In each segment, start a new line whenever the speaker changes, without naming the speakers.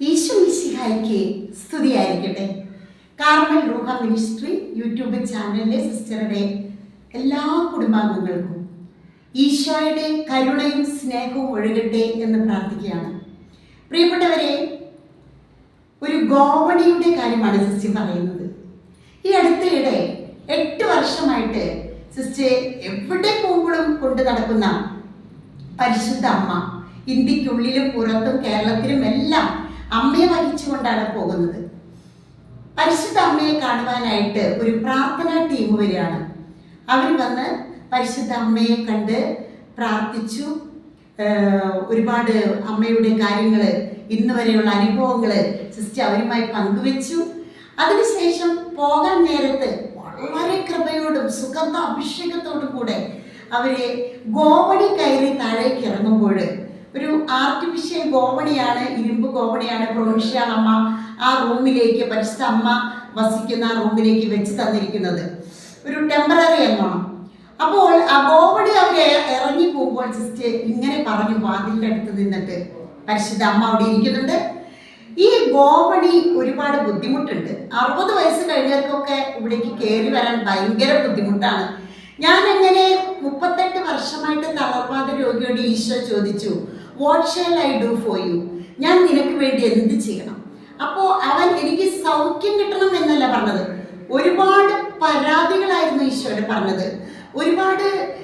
ഈശോ മിശിഹായിക്ക് സ്തുതിയായിരിക്കട്ടെ. കാർമൽ റൂഹ മിനിസ്ട്രി യൂട്യൂബ് ചാനലിലെ സിസ്റ്ററുടെ എല്ലാ കുടുംബാംഗങ്ങൾക്കും ഈശോയുടെ കരുണയും സ്നേഹവും ഒഴുകട്ടെ എന്ന് പ്രാർത്ഥിക്കുകയാണ്. പ്രിയപ്പെട്ടവരെ ഒരു ഗോവണിയുടെ കാര്യമാണ് സിസ്റ്റർ പറയുന്നത്. ഈ അടുത്തിടെ എട്ട് വർഷമായിട്ട് സിസ്റ്റർ എവിടെ പോകുമ്പോഴും കൊണ്ടു നടക്കുന്ന പരിശുദ്ധ അമ്മ ഇന്ത്യക്കുള്ളിലും പുറത്തും കേരളത്തിലും എല്ലാം അമ്മയെ വഹിച്ചുകൊണ്ടാണ് പോകുന്നത്. പരിശുദ്ധ അമ്മയെ കാണുവാനായിട്ട് ഒരു പ്രാർത്ഥനാ ടീം വരികയാണ്. അവർ വന്ന് പരിശുദ്ധ അമ്മയെ കണ്ട് പ്രാർത്ഥിച്ചു. ഒരുപാട് അമ്മയുടെ കാര്യങ്ങൾ ഇന്ന് വരെയുള്ള അനുഭവങ്ങൾ സിസ്റ്റർ അവരുമായി പങ്കുവെച്ചു. അതിനുശേഷം പോകാൻ നേരത്ത് വളരെ കൃപയോടും സുഗന്ധ അഭിഷേകത്തോടും കൂടെ അവരെ ഗോവടി കയറി താഴേക്ക് ഇറങ്ങുമ്പോൾ ഒരു ആർട്ടിഫിഷ്യൽ ഗോവണിയാണ് ഇരുമ്പ് ഗോവണിയാണ് പ്രൊവിൻഷ്യൽ അമ്മ ആ റൂമിലേക്ക് പരിശുദ്ധ അമ്മ വസിക്കുന്ന റൂമിലേക്ക് വെച്ച് തന്നിരിക്കുന്നത്. ഒരു ടെമ്പററി എന്നോണം അപ്പോൾ ആ ഗോവണി അവർ ഇറങ്ങി പോകുമ്പോൾ ജസ്റ്റ് ഇങ്ങനെ പറഞ്ഞു വാതിലിന്റെ അടുത്ത് നിന്നിട്ട് പരിശുദ്ധ അമ്മ അവിടെ ഇരിക്കുന്നുണ്ട്. ഈ ഗോവണി ഒരുപാട് ബുദ്ധിമുട്ടുണ്ട്. അറുപത് വയസ്സ് കഴിഞ്ഞവർക്കൊക്കെ ഇവിടേക്ക് കയറി വരാൻ ഭയങ്കര ബുദ്ധിമുട്ടാണ്. ഞാൻ എങ്ങനെ മുപ്പത്തെട്ട് വർഷമായിട്ട് തളർവാദ രോഗിയോട് ഈശോ ചോദിച്ചു what shall I do for you ഞാൻ നിനക്ക് വേണ്ടി എന്ത് ചെയ്യണം? അപ്പോൾ അവൻ എനിക്ക് സൗഖ്യം കിട്ടണം എന്നല്ല പറഞ്ഞത്. ഒരുപാട് പരാതികളായിരുന്നു ഈശോയുടെ പറഞ്ഞത്. ഒരുപാട്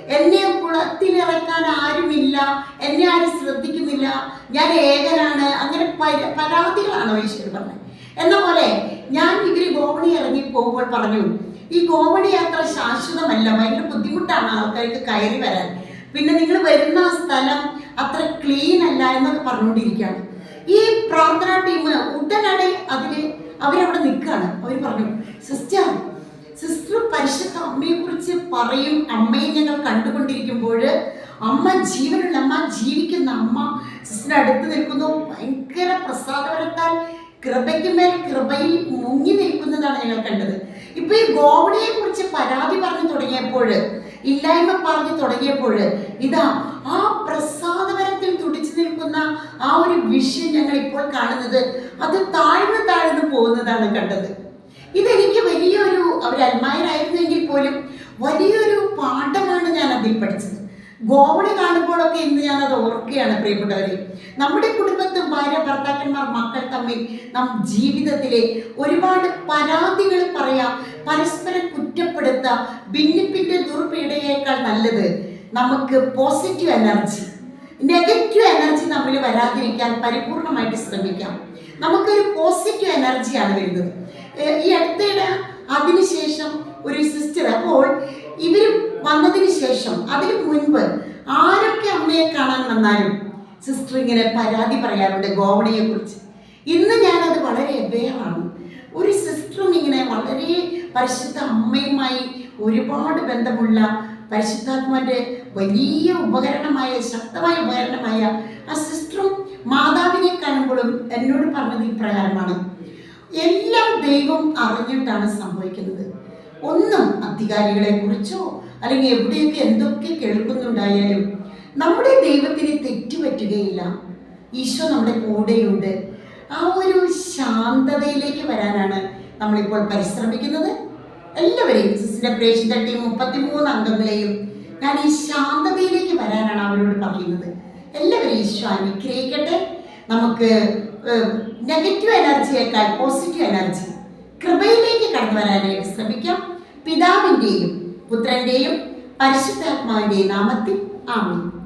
എന്നെ കുളത്തിലിറക്കാൻ ആരുമില്ല എന്നെ ആരും ശ്രദ്ധിക്കുന്നില്ല ഞാൻ ഏകനാണ് അങ്ങനെ പര- പരാതികളാണോ ഈശ്വരൻ പറഞ്ഞത്. എന്ന പോലെ ഞാൻ ഇവർ ഗോവണി ഇറങ്ങി പോകുമ്പോൾ പറഞ്ഞു ഈ ഗോവണി യാത്ര ശാശ്വതമല്ല ഭയങ്കര ബുദ്ധിമുട്ടാണ് ആൾക്കാർക്ക് കയറി വരാൻ. പിന്നെ നിങ്ങൾ വരുന്ന സ്ഥലം അത്ര ക്ലീൻ അല്ല എന്നൊക്കെ പറഞ്ഞുകൊണ്ടിരിക്കുകയാണ്. ഈ പ്രാർത്ഥനാ ടീം ഉടനടി അതിന് അവരവിടെ നിൽക്കുകയാണ്. അവർ പറഞ്ഞു സിസ്റ്റർ സിസ്റ്റർ പരിശുദ്ധ അമ്മയെ കുറിച്ച് പറയും. അമ്മയെ ഞങ്ങൾ കണ്ടുകൊണ്ടിരിക്കുമ്പോൾ അമ്മ ജീവനുള്ള അമ്മ ജീവിക്കുന്ന അമ്മ സിസ്റ്റർ അടുത്ത് നിൽക്കുന്നു. ഭയങ്കര പ്രസാദപരത്താൽ കൃപയ്ക്ക് മേൽ കൃപയിൽ മുങ്ങി നിൽക്കുന്നതാണ് ഞങ്ങൾ കണ്ടത്. ഇപ്പൊ ഈ ഗോവണിയെ കുറിച്ച് പരാതി പറഞ്ഞു തുടങ്ങിയപ്പോൾ ഇല്ലായ്മ പറഞ്ഞു തുടങ്ങിയപ്പോൾ ഇതാ ആ പ്രസാദപരത്തിൽ തുടിച്ചു നിൽക്കുന്ന ആ ഒരു വിഷയം ഞങ്ങൾ ഇപ്പോൾ കാണുന്നത് അത് താഴ്ന്നു താഴ്ന്നു പോകുന്നതാണ് കണ്ടത്. ഇതെനിക്ക് വലിയൊരു അവർ അൽമായരായിരുന്നെങ്കിൽ പോലും വലിയൊരു പാഠമാണ് ഞാൻ അതിൽ പഠിച്ചത്. ഗോവണി കാണുമ്പോഴൊക്കെ ഇന്ന് ഞാൻ അത് ഓർക്കുകയാണ് പ്രിയപ്പെട്ടവരെ. നമ്മുടെ കുടുംബത്തും ഭാര്യ ഭർത്താക്കന്മാർ മക്കൾ തമ്മിൽ നാം ജീവിതത്തിലെ ഒരുപാട് പരാതികൾ പറയാം പരസ്പരം കുറ്റപ്പെടുത്ത ഭിന്നിപ്പിന്റെ ദുർപീഡയേക്കാൾ നല്ലത് നമുക്ക് പോസിറ്റീവ് എനർജി നെഗറ്റീവ് എനർജി നമ്മൾ വരാതിരിക്കാൻ പരിപൂർണമായിട്ട് ശ്രമിക്കാം. നമുക്കൊരു പോസിറ്റീവ് എനർജിയാണ് വരുന്നത്. ഈ അടുത്തിടെ അതിനുശേഷം ഒരു സിസ്റ്റർ അപ്പോൾ ഇവർ വന്നതിന് ശേഷം അതിന് മുൻപ് ആരൊക്കെ അമ്മയെ കാണാൻ വന്നാലും സിസ്റ്റർ ഇങ്ങനെ പരാതി പറയാറുണ്ട് ഗോവണിയെ കുറിച്ച് ഇന്ന് ഞാനത് വളരെ അവെയറാണ് ഒരു സിസ്റ്ററും ഇങ്ങനെ വളരെ പരിശുദ്ധ അമ്മയുമായി ഒരുപാട് ബന്ധമുള്ള പരിശുദ്ധാത്മാന്റെ വലിയ ഉപകരണമായ ശക്തമായ ഉപകരണമായ ആ സിസ്റ്ററും മാതാവിനെ കാണുമ്പോഴും എന്നോട് പറഞ്ഞത് ഇപ്രകാരമാണ്. എല്ലാം ദൈവം അറിഞ്ഞിട്ടാണ് സംഭവിക്കുന്നത്. ഒന്നും അധികാരികളെ കുറിച്ചോ അല്ലെങ്കിൽ എവിടെയൊക്കെ എന്തൊക്കെ കേൾക്കുന്നുണ്ടായാലും നമ്മുടെ ദൈവത്തിന് തെറ്റുപറ്റുകയില്ല. ഈശോ നമ്മുടെ കൂടെയുണ്ട്. ആ ഒരു ശാന്തതയിലേക്ക് വരാനാണ് നമ്മളിപ്പോൾ പരിശ്രമിക്കുന്നത്. എല്ലാവരെയും സിസിന്റെ ടീം മുപ്പത്തിമൂന്ന് അംഗങ്ങളെയും ഞാൻ ഈ ശാന്തതയിലേക്ക് വരാനാണ് അവരോട് പറയുന്നത്. എല്ലാവരെയും ഈശോ അനുഗ്രഹിക്കട്ടെ. നമുക്ക് നെഗറ്റീവ് എനർജിയേക്കാൾ പോസിറ്റീവ് എനർജി കൃപയിലേക്ക് കടന്നു വരാനായിട്ട് ശ്രമിക്കാം. പിതാവിന്റെയും പുത്രന്റെയും പരിശുദ്ധാത്മാവിന്റെയും നാമത്തിൽ ആമീൻ.